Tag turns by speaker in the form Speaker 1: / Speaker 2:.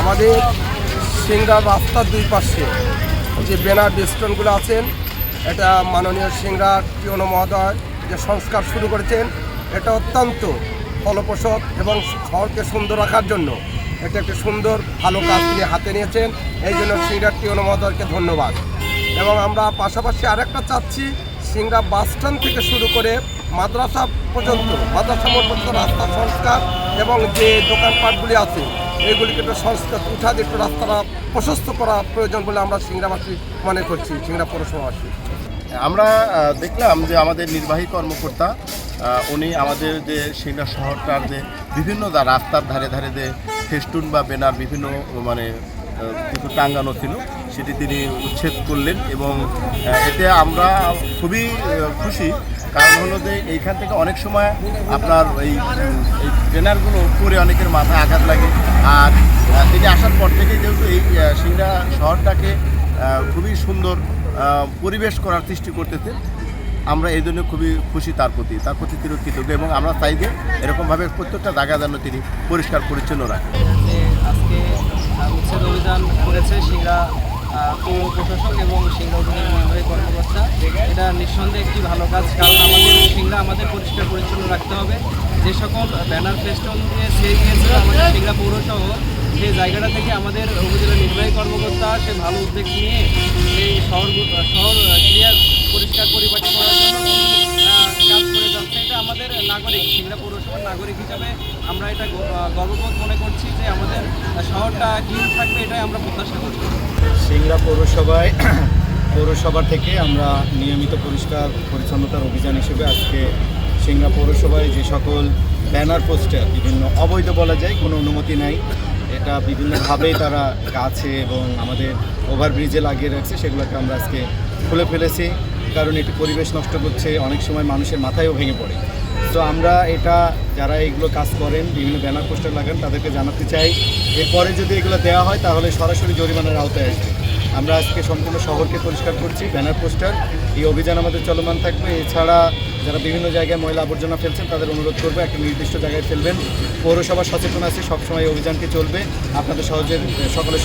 Speaker 1: আমাদের সিংড়ার রাস্তার দুই পাশে যে ব্যানার রেস্টুরেন্টগুলো আছেন, এটা মাননীয় সিংড়ার পিয়নো মহোদয় যে সংস্কার শুরু করেছেন, এটা অত্যন্ত ফলপ্রসূ এবং শহরকে সুন্দর রাখার জন্য এটা একটি সুন্দর, ভালো কাজ তিনি হাতে নিয়েছেন। এই জন্য সিংড়ার পিয়নো মহোদয়কে ধন্যবাদ। এবং আমরা পাশাপাশি আরেকটা চাচ্ছি, সিংড়া বাস স্ট্যান্ড থেকে শুরু করে মাদ্রাসা পর্যন্ত, মাদ্রাসা মোড় পর্যন্ত রাস্তা সংস্কার এবং যে দোকানপাটগুলি আছে এগুলিকে একটু সংস্কার উঠা দিয়ে একটু রাস্তাটা প্রশস্ত করা প্রয়োজন বলে আমরা সিংড়াবাসী মনে করছি, সিংড়া পৌরসভাবাসী।
Speaker 2: আমরা দেখলাম যে আমাদের নির্বাহী কর্মকর্তা উনি আমাদের যে সিংড়া শহরটার যে বিভিন্ন রাস্তার ধারে ধারে যে ফেস্টুন বা বেনার বিভিন্ন মানে কিছু টাঙ্গানো ছিল সেটি তিনি উচ্ছেদ করলেন এবং এতে আমরা খুবই খুশি। কারণ হলো যে এইখান থেকে অনেক সময় আপনার এই ব্যানারগুলো পরে অনেকের মাথায় আঘাত লাগে। আর তিনি আসার পর থেকেই যেহেতু এই সিংড়া শহরটাকে খুবই সুন্দর পরিবেশ করার সৃষ্টি করতেছে, আমরা এই জন্য খুবই খুশি তার প্রতি। তার প্রতি তিনি কৃতজ্ঞ এবং আমরা চাই যে এরকমভাবে প্রত্যেকটা জায়গা যেন তিনি পরিষ্কার পরিচ্ছন্ন রাখেন
Speaker 3: আজকে উচ্ছেদ অভিযান করেছে সিংড়া পৌর প্রশাসক এবং সিংড়া উপজেলা নির্বাহী কর্মকর্তা। এটা নিঃসন্দেহে একটি ভালো কাজ, কারণ আমাদের সিংড়া আমাদের পরিষ্কার পরিচ্ছন্ন রাখতে হবে। যে সকল ব্যানার ফেস্টন দিয়ে ছেয়ে গিয়েছিল আমাদের সিংড়া পৌরসহ, সেই জায়গাটা থেকে আমাদের উপজেলা নির্বাহী কর্মকর্তা, সে ভালো উদ্যোগ নিয়ে এই শহর শহর ক্লিয়ার পরিষ্কার পরিপাটি করার জন্য কাজ করে যাচ্ছে। এটা আমাদের নাগরিক সিংড়া পৌরসভার নাগরিক হিসাবে আমরা এটা গর্ববোধ মনে করছি যে আমাদের শহরটা ক্লিন থাকবে, এটাই আমরা প্রত্যাশা করছি।
Speaker 4: সিংড়া পৌরসভায়, পৌরসভা থেকে আমরা নিয়মিত পরিষ্কার পরিচ্ছন্নতার অভিযান হিসেবে আজকে সিংড়া পৌরসভায় যে সকল ব্যানার, পোস্টার, বিভিন্ন অবৈধ বলা যায়, কোনো অনুমতি নাই। এটা বিভিন্নভাবে তারা গাছে এবং আমাদের ওভারব্রিজে লাগিয়ে রাখছে, সেগুলোকে আমরা আজকে খুলে ফেলেছি। কারণ এটি পরিবেশ নষ্ট করছে, অনেক সময় মানুষের মাথায়ও ভেঙে পড়ে। তো আমরা এটা যারা এগুলো কাজ করেন, বিভিন্ন ব্যানার পোস্টার লাগান, তাদেরকে জানাতে চাই, এরপরে যদি এগুলো দেওয়া হয়, তাহলে সরাসরি জরিমানার আওতায় আসবে। আমরা আজকে সম্পূর্ণ শহরকে পরিষ্কার করছি, ব্যানার পোস্টার, এই অভিযান আমাদের চলমান থাকবে। এছাড়া যারা বিভিন্ন জায়গায় ময়লা আবর্জনা ফেলছেন, তাদের অনুরোধ করব, একটা নির্দিষ্ট জায়গায় ফেলবেন। পৌরসভা সচেতন আছে, সবসময় অভিযানটি চলবে। আপনাদের সহজে সকলের